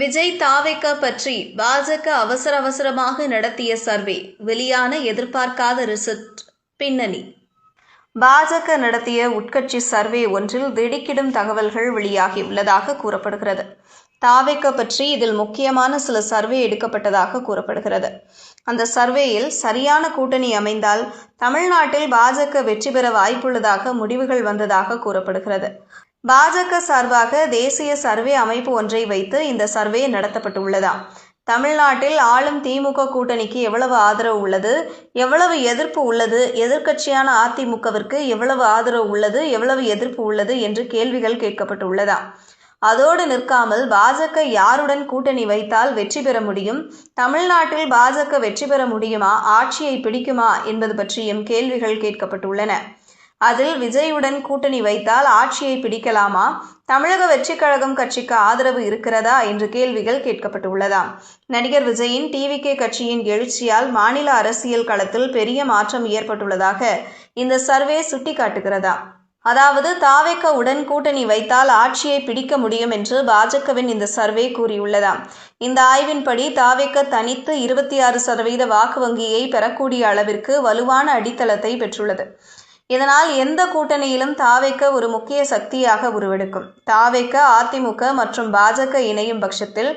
விஜய் தாவேக்க பற்றி பாஜக அவசர அவசரமாக நடத்திய சர்வே வெளியான எதிர்பார்க்காத ரிசல்ட் பின்னணி. பாஜக நடத்திய உட்கட்சி சர்வே ஒன்றில் திடுக்கிடும் தகவல்கள் வெளியாகியுள்ளதாக கூறப்படுகிறது. தாவேக்க பற்றி இதில் முக்கியமான சில சர்வே எடுக்கப்பட்டதாக கூறப்படுகிறது. அந்த சர்வேயில் சரியான கூட்டணி அமைந்தால் தமிழ்நாட்டில் பாஜக வெற்றி பெற வாய்ப்புள்ளதாக முடிவுகள் வந்ததாக கூறப்படுகிறது. பாஜக சார்பாக தேசிய சர்வே அமைப்பு ஒன்றை வைத்து இந்த சர்வே நடத்தப்பட்டுள்ளதாம் தமிழ்நாட்டில் ஆளும் திமுக கூட்டணிக்கு எவ்வளவு ஆதரவு உள்ளது? எவ்வளவு எதிர்ப்பு உள்ளது? எதிர்க்கட்சியான அதிமுகவிற்கு எவ்வளவு ஆதரவு உள்ளது? எவ்வளவு எதிர்ப்பு உள்ளது? என்று கேள்விகள் கேட்கப்பட்டுள்ளதா? அதோடு நிற்காமல் பாஜக யாருடன் கூட்டணி வைத்தால் வெற்றி பெற முடியும்? தமிழ்நாட்டில் பாஜக வெற்றி பெற முடியுமா? ஆட்சியை பிடிக்குமா? என்பது பற்றியும் கேள்விகள் கேட்கப்பட்டுள்ளன. அதில் விஜயுடன் கூட்டணி வைத்தால் ஆட்சியை பிடிக்கலாமா? தமிழக வெற்றிக் கழகம் கட்சிக்கு ஆதரவு இருக்கிறதா? என்று கேள்விகள் கேட்கப்பட்டுள்ளதாம். நடிகர் விஜயின் டிவிகே கட்சியின் எழுச்சியால் மாநில அரசியல் களத்தில் பெரிய மாற்றம் ஏற்பட்டுள்ளதாக இந்த சர்வே சுட்டிக்காட்டுகிறதா? அதாவது தாவேக்க உடன் கூட்டணி வைத்தால் ஆட்சியை பிடிக்க முடியும் என்று பாஜகவின் இந்த சர்வே கூறியுள்ளதாம். இந்த ஆய்வின்படி தாவேக்க தனித்து இருபத்தி ஆறு சதவீத வாக்கு வங்கியை பெறக்கூடிய அளவிற்கு வலுவான அடித்தளத்தை பெற்றுள்ளது. இதனால் எந்த கூட்டணியிலும் தாவேக்க ஒரு முக்கிய சக்தியாக உருவெடுக்கும். தாவேக்க அதிமுக மற்றும் பாஜக இணையும் பட்சத்தில்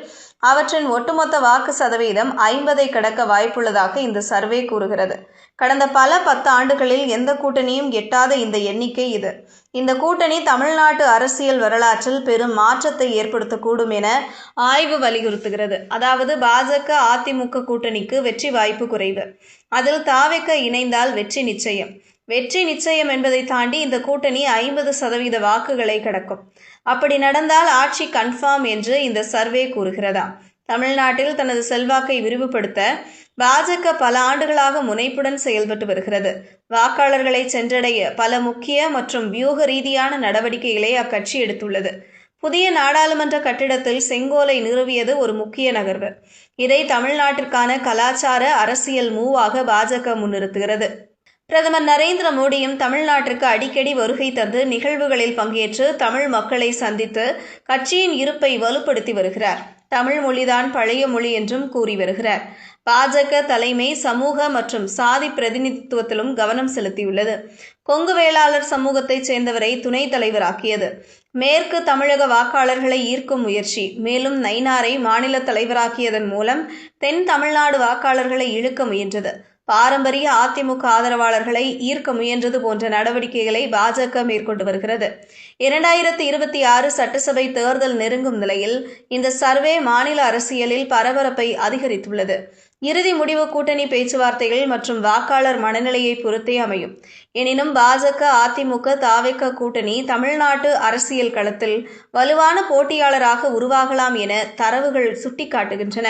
அவற்றின் ஒட்டுமொத்த வாக்கு சதவீதம் ஐம்பதை கடக்க வாய்ப்புள்ளதாக இந்த சர்வே கூறுகிறது. கடந்த பல பத்து ஆண்டுகளில் எந்த கூட்டணியும் எட்டாத இந்த எண்ணிக்கை இது. இந்த கூட்டணி தமிழ்நாட்டு அரசியல் வரலாற்றில் பெரும் மாற்றத்தை ஏற்படுத்தக்கூடும் என ஆய்வு வலியுறுத்துகிறது. அதாவது பாஜக அதிமுக கூட்டணிக்கு வெற்றி வாய்ப்பு குறைவு. அதில் தாவேக்க இணைந்தால் வெற்றி நிச்சயம். வெற்றி நிச்சயம் என்பதை தாண்டி இந்த கூட்டணி ஐம்பது சதவீத வாக்குகளை கடக்கும். அப்படி நடந்தால் ஆட்சி கன்ஃபார்ம் என்று இந்த சர்வே கூறுகிறதா? தமிழ்நாட்டில் தனது செல்வாக்கை விரிவுபடுத்த பாஜக பல ஆண்டுகளாக முனைப்புடன் செயல்பட்டு வருகிறது. வாக்காளர்களை சென்றடைய பல முக்கிய மற்றும் வியூக ரீதியான நடவடிக்கைகளை அக்கட்சி எடுத்துள்ளது. புதிய நாடாளுமன்ற கட்டிடத்தில் செங்கோலை நிறுவியது ஒரு முக்கிய நகர்வு. இதை தமிழ்நாட்டிற்கான கலாச்சார அரசியல் மூவாக பாஜக முன்னிறுத்துகிறது. பிரதமர் நரேந்திர மோடியும் தமிழ்நாட்டிற்கு அடிக்கடி வருகை தந்து நிகழ்வுகளில் பங்கேற்று தமிழ் மக்களை சந்தித்து கட்சியின் இருப்பை வலுப்படுத்தி வருகிறார். தமிழ் மொழிதான் பழைய மொழி என்றும் கூறி வருகிறார். பாஜக தலைமை சமூக மற்றும் சாதி பிரதிநிதித்துவத்திலும் கவனம் செலுத்தியுள்ளது. கொங்கு வேளாளர் சமூகத்தைச் சேர்ந்தவரை துணைத் தலைவராக்கியது. மேற்கு தமிழக வாக்காளர்களை ஈர்க்கும் முயற்சி மேலும் நைனாரை மாநில தலைவராக்கியதன் மூலம் தென் தமிழ்நாடு வாக்காளர்களை இழுக்க முயன்றது. பாரம்பரிய அதிமுக ஆதரவாளர்களை ஈர்க்க முயன்றது போன்ற நடவடிக்கைகளை பாஜக மேற்கொண்டு வருகிறது. இரண்டாயிரத்தி இருபத்தி ஆறு சட்டசபை தேர்தல் நெருங்கும் நிலையில் இந்த சர்வே மாநில அரசியலில் பரபரப்பை அதிகரித்துள்ளது. இறுதி முடிவு கூட்டணி பேச்சுவார்த்தைகள் மற்றும் வாக்காளர் மனநிலையை பொறுத்தே அமையும். எனினும் பாஜக அதிமுக தாவேக்க கூட்டணி தமிழ்நாட்டு அரசியல் களத்தில் வலுவான போட்டியாளராக உருவாகலாம் என தரவுகள் சுட்டிக்காட்டுகின்றன.